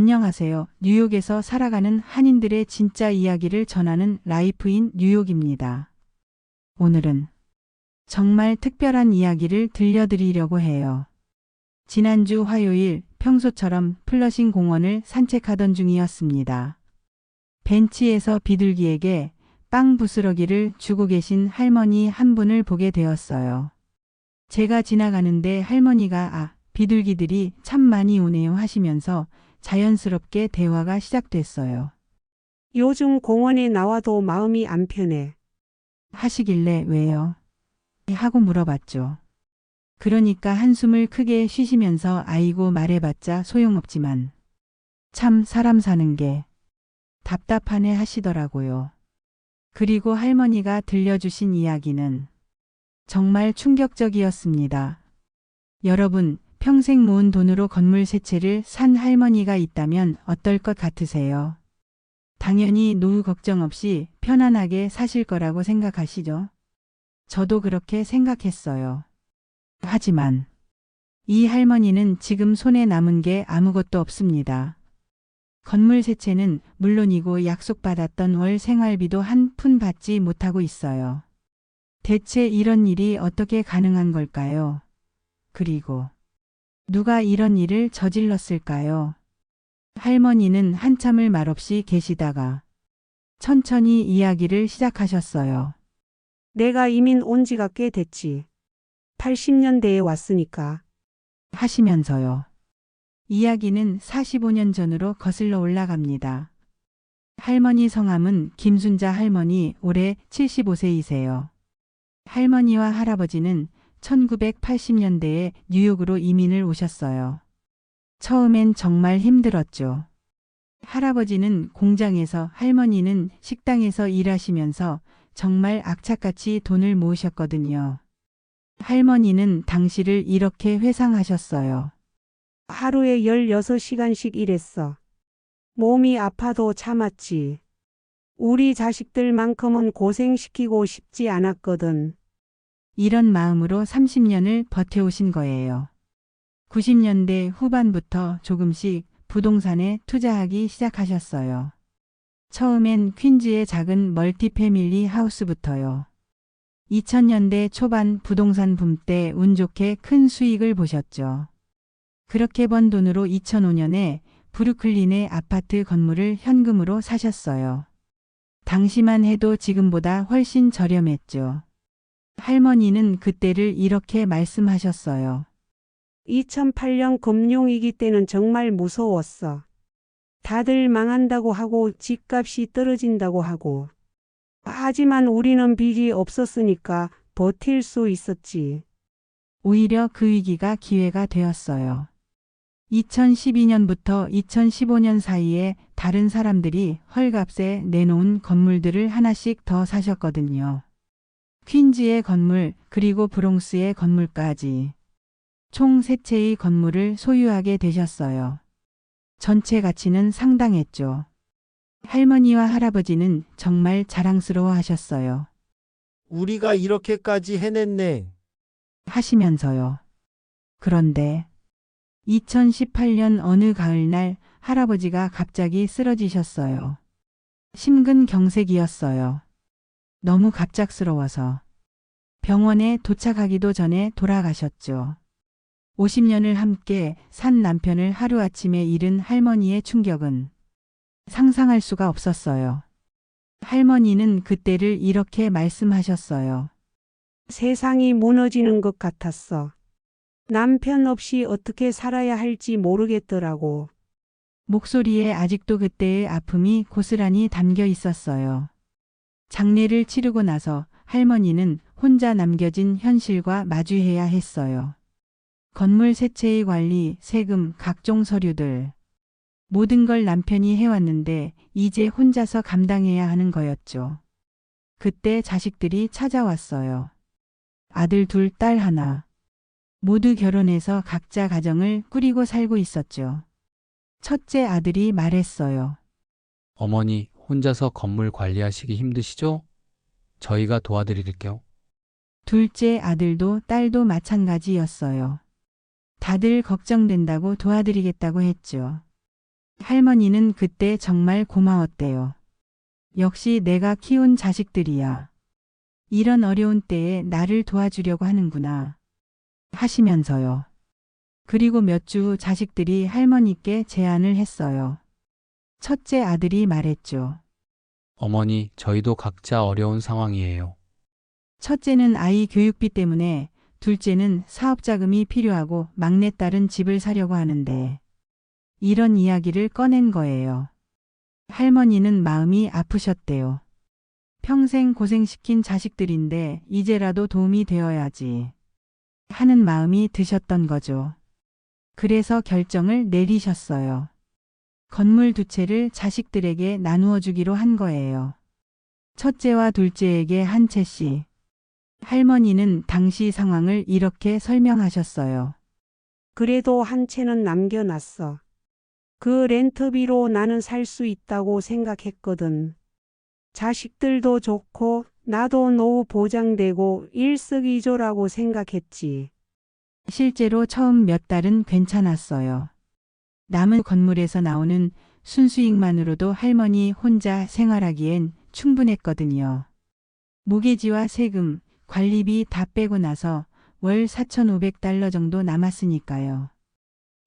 안녕하세요. 뉴욕에서 살아가는 한인들의 진짜 이야기를 전하는 라이프인 뉴욕입니다. 오늘은 정말 특별한 이야기를 들려드리려고 해요. 지난주 화요일 평소처럼 플러싱 공원을 산책하던 중이었습니다. 벤치에서 비둘기에게 빵 부스러기를 주고 계신 할머니 한 분을 보게 되었어요. 제가 지나가는데 할머니가 아, 비둘기들이 참 많이 오네요 하시면서 자연스럽게 대화가 시작됐어요. 요즘 공원에 나와도 마음이 안 편해. 하시길래 왜요? 하고 물어봤죠. 그러니까 한숨을 크게 쉬시면서 아이고 말해봤자 소용없지만 참 사람 사는 게 답답하네 하시더라고요. 그리고 할머니가 들려주신 이야기는 정말 충격적이었습니다. 여러분, 평생 모은 돈으로 건물 세 채를 산 할머니가 있다면 어떨 것 같으세요? 당연히 노후 걱정 없이 편안하게 사실 거라고 생각하시죠? 저도 그렇게 생각했어요. 하지만 이 할머니는 지금 손에 남은 게 아무것도 없습니다. 건물 세 채는 물론이고 약속받았던 월 생활비도 한 푼 받지 못하고 있어요. 대체 이런 일이 어떻게 가능한 걸까요? 그리고 누가 이런 일을 저질렀을까요? 할머니는 한참을 말없이 계시다가 천천히 이야기를 시작하셨어요. 내가 이민 온 지가 꽤 됐지. 80년대에 왔으니까. 하시면서요. 이야기는 45년 전으로 거슬러 올라갑니다. 할머니 성함은 김순자 할머니 올해 75세이세요. 할머니와 할아버지는 1980년대에 뉴욕으로 이민을 오셨어요. 처음엔 정말 힘들었죠. 할아버지는 공장에서 할머니는 식당에서 일하시면서 정말 악착같이 돈을 모으셨거든요. 할머니는 당시를 이렇게 회상하셨어요. 하루에 16시간씩 일했어. 몸이 아파도 참았지. 우리 자식들만큼은 고생시키고 싶지 않았거든. 이런 마음으로 30년을 버텨오신 거예요. 90년대 후반부터 조금씩 부동산에 투자하기 시작하셨어요. 처음엔 퀸즈의 작은 멀티패밀리 하우스부터요. 2000년대 초반 부동산 붐 때 운 좋게 큰 수익을 보셨죠. 그렇게 번 돈으로 2005년에 브루클린의 아파트 건물을 현금으로 사셨어요. 당시만 해도 지금보다 훨씬 저렴했죠. 할머니는 그때를 이렇게 말씀하셨어요. 2008년 금융위기 때는 정말 무서웠어. 다들 망한다고 하고 집값이 떨어진다고 하고. 하지만 우리는 빚이 없었으니까 버틸 수 있었지. 오히려 그 위기가 기회가 되었어요. 2012년부터 2015년 사이에 다른 사람들이 헐값에 내놓은 건물들을 하나씩 더 사셨거든요. 퀸즈의 건물, 그리고 브롱스의 건물까지. 총 세 채의 건물을 소유하게 되셨어요. 전체 가치는 상당했죠. 할머니와 할아버지는 정말 자랑스러워 하셨어요. 우리가 이렇게까지 해냈네. 하시면서요. 그런데 2018년 어느 가을날 할아버지가 갑자기 쓰러지셨어요. 심근경색이었어요. 너무 갑작스러워서 병원에 도착하기도 전에 돌아가셨죠. 50년을 함께 산 남편을 하루아침에 잃은 할머니의 충격은 상상할 수가 없었어요. 할머니는 그때를 이렇게 말씀하셨어요. 세상이 무너지는 것 같았어. 남편 없이 어떻게 살아야 할지 모르겠더라고. 목소리에 아직도 그때의 아픔이 고스란히 담겨 있었어요. 장례를 치르고 나서 할머니는 혼자 남겨진 현실과 마주해야 했어요. 건물 세 채의 관리, 세금, 각종 서류들. 모든 걸 남편이 해왔는데 이제 혼자서 감당해야 하는 거였죠. 그때 자식들이 찾아왔어요. 아들 둘, 딸 하나. 모두 결혼해서 각자 가정을 꾸리고 살고 있었죠. 첫째 아들이 말했어요. 어머니, 혼자서 건물 관리하시기 힘드시죠? 저희가 도와드릴게요. 둘째 아들도 딸도 마찬가지였어요. 다들 걱정된다고 도와드리겠다고 했죠. 할머니는 그때 정말 고마웠대요. 역시 내가 키운 자식들이야. 이런 어려운 때에 나를 도와주려고 하는구나. 하시면서요. 그리고 몇주후 자식들이 할머니께 제안을 했어요. 첫째 아들이 말했죠. 어머니, 저희도 각자 어려운 상황이에요. 첫째는 아이 교육비 때문에 둘째는 사업 자금이 필요하고 막내딸은 집을 사려고 하는데 이런 이야기를 꺼낸 거예요. 할머니는 마음이 아프셨대요. 평생 고생시킨 자식들인데 이제라도 도움이 되어야지 하는 마음이 드셨던 거죠. 그래서 결정을 내리셨어요. 건물 두 채를 자식들에게 나누어 주기로 한 거예요. 첫째와 둘째에게 한 채씩. 할머니는 당시 상황을 이렇게 설명하셨어요. 그래도 한 채는 남겨놨어. 그 렌트비로 나는 살 수 있다고 생각했거든. 자식들도 좋고 나도 노후 보장되고 일석이조라고 생각했지. 실제로 처음 몇 달은 괜찮았어요. 남은 건물에서 나오는 순수익만으로도 할머니 혼자 생활하기엔 충분했거든요. 모계지와 세금, 관리비 다 빼고 나서 월 4,500달러 정도 남았으니까요.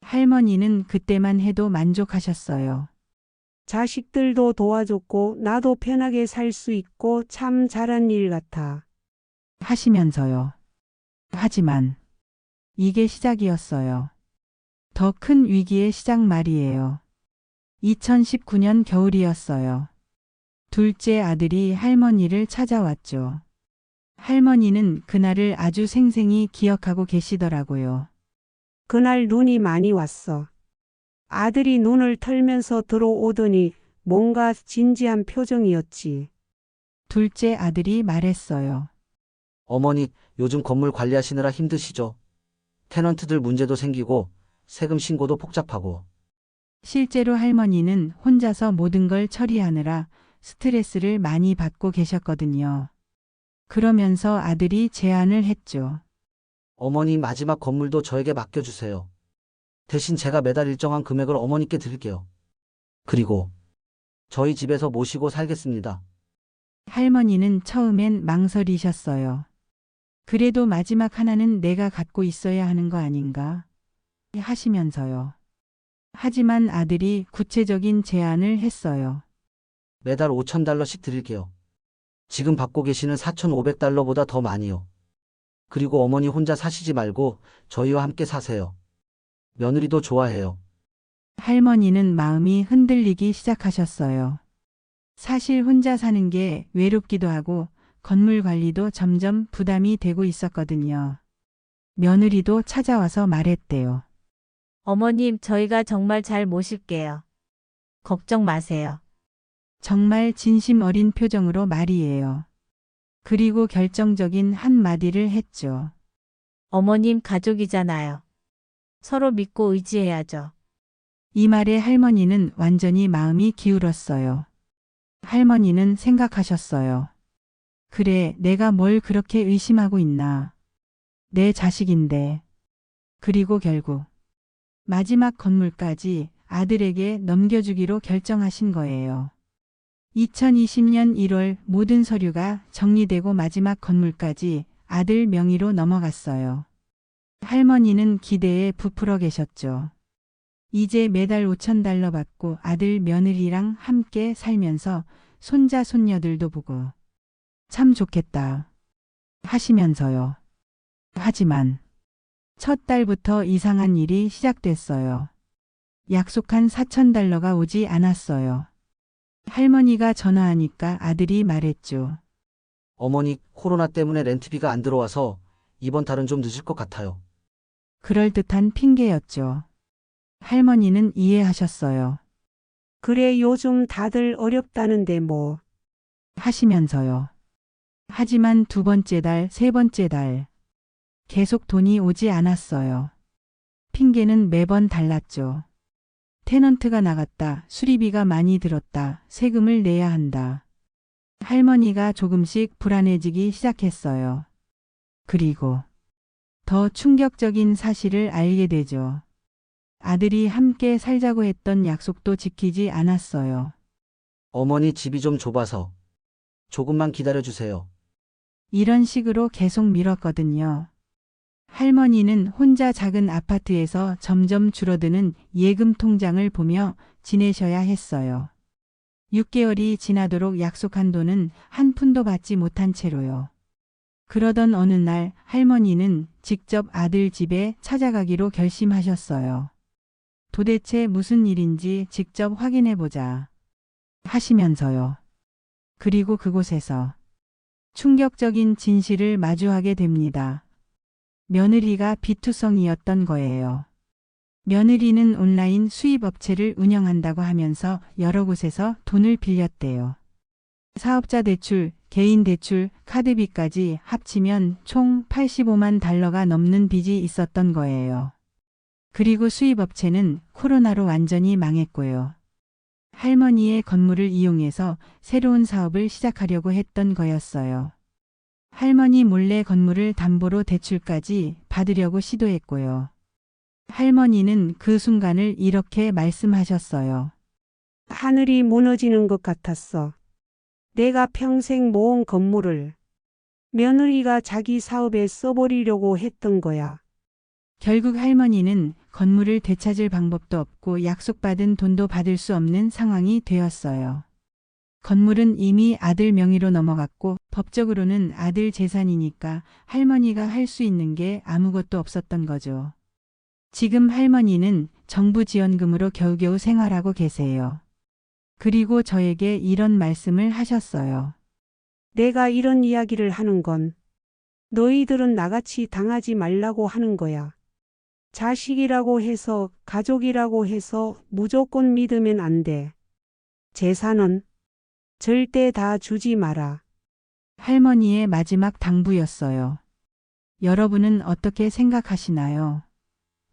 할머니는 그때만 해도 만족하셨어요. 자식들도 도와줬고 나도 편하게 살 수 있고 참 잘한 일 같아. 하시면서요. 하지만 이게 시작이었어요. 더 큰 위기의 시작 말이에요. 2019년 겨울이었어요. 둘째 아들이 할머니를 찾아왔죠. 할머니는 그날을 아주 생생히 기억하고 계시더라고요. 그날 눈이 많이 왔어. 아들이 눈을 털면서 들어오더니 뭔가 진지한 표정이었지. 둘째 아들이 말했어요. 어머니, 요즘 건물 관리하시느라 힘드시죠? 테넌트들 문제도 생기고 세금 신고도 복잡하고 실제로 할머니는 혼자서 모든 걸 처리하느라 스트레스를 많이 받고 계셨거든요. 그러면서 아들이 제안을 했죠. 어머니 마지막 건물도 저에게 맡겨주세요. 대신 제가 매달 일정한 금액을 어머니께 드릴게요. 그리고 저희 집에서 모시고 살겠습니다. 할머니는 처음엔 망설이셨어요. 그래도 마지막 하나는 내가 갖고 있어야 하는 거 아닌가? 하시면서요. 하지만 아들이 구체적인 제안을 했어요. 매달 5천 달러씩 드릴게요. 지금 받고 계시는 4,500달러보다 더 많이요. 그리고 어머니 혼자 사시지 말고 저희와 함께 사세요. 며느리도 좋아해요. 할머니는 마음이 흔들리기 시작하셨어요. 사실 혼자 사는 게 외롭기도 하고 건물 관리도 점점 부담이 되고 있었거든요. 며느리도 찾아와서 말했대요. 어머님, 저희가 정말 잘 모실게요. 걱정 마세요. 정말 진심 어린 표정으로 말이에요. 그리고 결정적인 한마디를 했죠. 어머님 가족이잖아요. 서로 믿고 의지해야죠. 이 말에 할머니는 완전히 마음이 기울었어요. 할머니는 생각하셨어요. 그래, 내가 뭘 그렇게 의심하고 있나. 내 자식인데. 그리고 결국 마지막 건물까지 아들에게 넘겨주기로 결정하신 거예요. 2020년 1월 모든 서류가 정리되고 마지막 건물까지 아들 명의로 넘어갔어요. 할머니는 기대에 부풀어 계셨죠. 이제 매달 5천 달러 받고 아들 며느리랑 함께 살면서 손자 손녀들도 보고 참 좋겠다 하시면서요. 하지만 첫 달부터 이상한 일이 시작됐어요. 약속한 4천 달러가 오지 않았어요. 할머니가 전화하니까 아들이 말했죠. 어머니, 코로나 때문에 렌트비가 안 들어와서 이번 달은 좀 늦을 것 같아요. 그럴듯한 핑계였죠. 할머니는 이해하셨어요. 그래 요즘 다들 어렵다는데 뭐. 하시면서요. 하지만 두 번째 달, 세 번째 달. 계속 돈이 오지 않았어요. 핑계는 매번 달랐죠. 테넌트가 나갔다, 수리비가 많이 들었다, 세금을 내야 한다. 할머니가 조금씩 불안해지기 시작했어요. 그리고 더 충격적인 사실을 알게 되죠. 아들이 함께 살자고 했던 약속도 지키지 않았어요. 어머니 집이 좀 좁아서 조금만 기다려주세요. 이런 식으로 계속 밀었거든요. 할머니는 혼자 작은 아파트에서 점점 줄어드는 예금 통장을 보며 지내셔야 했어요. 6개월이 지나도록 약속한 돈은 한 푼도 받지 못한 채로요. 그러던 어느 날 할머니는 직접 아들 집에 찾아가기로 결심하셨어요. 도대체 무슨 일인지 직접 확인해 보자. 하시면서요. 그리고 그곳에서 충격적인 진실을 마주하게 됩니다. 며느리가 비투성이었던 거예요. 며느리는 온라인 수입 업체를 운영한다고 하면서 여러 곳에서 돈을 빌렸대요. 사업자 대출, 개인 대출, 카드비까지 합치면 총 85만 달러가 넘는 빚이 있었던 거예요. 그리고 수입 업체는 코로나로 완전히 망했고요. 할머니의 건물을 이용해서 새로운 사업을 시작하려고 했던 거였어요. 할머니 몰래 건물을 담보로 대출까지 받으려고 시도했고요. 할머니는 그 순간을 이렇게 말씀하셨어요. 하늘이 무너지는 것 같았어. 내가 평생 모은 건물을 며느리가 자기 사업에 써버리려고 했던 거야. 결국 할머니는 건물을 되찾을 방법도 없고 약속받은 돈도 받을 수 없는 상황이 되었어요. 건물은 이미 아들 명의로 넘어갔고 법적으로는 아들 재산이니까 할머니가 할 수 있는 게 아무것도 없었던 거죠. 지금 할머니는 정부 지원금으로 겨우겨우 생활하고 계세요. 그리고 저에게 이런 말씀을 하셨어요. 내가 이런 이야기를 하는 건 너희들은 나같이 당하지 말라고 하는 거야. 자식이라고 해서 가족이라고 해서 무조건 믿으면 안 돼. 재산은 절대 다 주지 마라. 할머니의 마지막 당부였어요. 여러분은 어떻게 생각하시나요?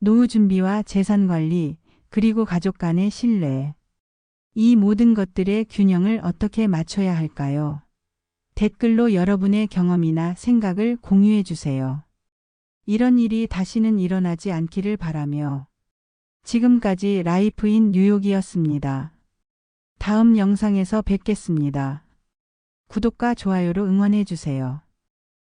노후 준비와 재산 관리, 그리고 가족 간의 신뢰. 이 모든 것들의 균형을 어떻게 맞춰야 할까요? 댓글로 여러분의 경험이나 생각을 공유해 주세요. 이런 일이 다시는 일어나지 않기를 바라며 지금까지 라이프인 뉴욕이었습니다. 다음 영상에서 뵙겠습니다. 구독과 좋아요로 응원해 주세요.